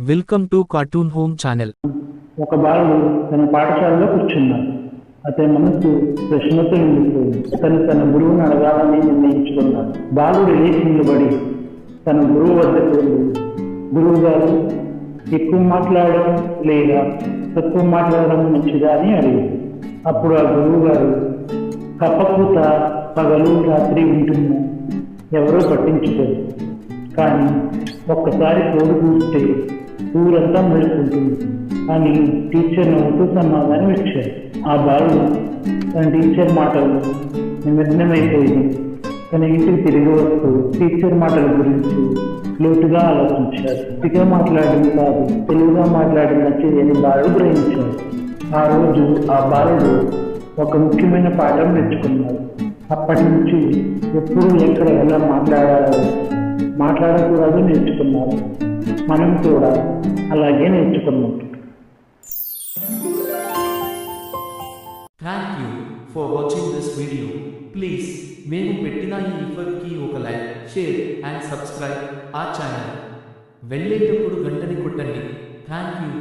Welcome to cartoon home channel ఒక బాలుడు తన పాఠశాలలో కూర్చున్నాడు. అతని మనసు ప్రశ్నతో నిండిపోయింది. అతను తన గురువుని అడగాలని నిర్ణయించుకున్నాడు. బాలుడు లేచి నిలబడి తన గురువు వద్దకు వెళ్ళి గురువు గారు ఎక్కువ మాట్లాడడం లేదా తక్కువ మాట్లాడడం మంచిదా? అని అడిగింది అప్పుడు ఆ గురువు గారు కప్పకూత పగలు రాత్రి ఉంటున్నా. ఎవరో పట్టించుకోరు. కానీ ఒక్కసారి తోడు చూస్తే ఊరంతా మెడుకుంటుంది అని టీచర్ నవ్వుతూ సమాధానం ఇచ్చారు ఆ బాలు తన టీచర్ మాటలు నిమగ్నమైపోయింది తన ఇంటికి తిరిగి వస్తూ టీచర్ మాటల గురించి లోటుగా ఆలోచించారు తిగా మాట్లాడడం కాదు తెలుగుగా మాట్లాడడం నచ్చేది అని బాలుడు గ్రహించారు ఆ రోజు ఆ బాలుడు ఒక ముఖ్యమైన పాఠం నేర్చుకున్నాడు. అప్పటి నుంచి ఎప్పుడు ఎక్కడ ఎలా మాట్లాడాలో మాట్లాడకూడదు నేర్చుకున్నారు. మనం కూడా అలాగే నేర్చుకున్నాం. Thank you for watching this video please మేము పెట్టిన ఈ ఇఫర్కి ఒక లైక్ షేర్ అండ్ సబ్స్క్రైబ్ ఆ ఛానల్ వెళ్ళేటప్పుడు గంటని కొట్టండి. Thank you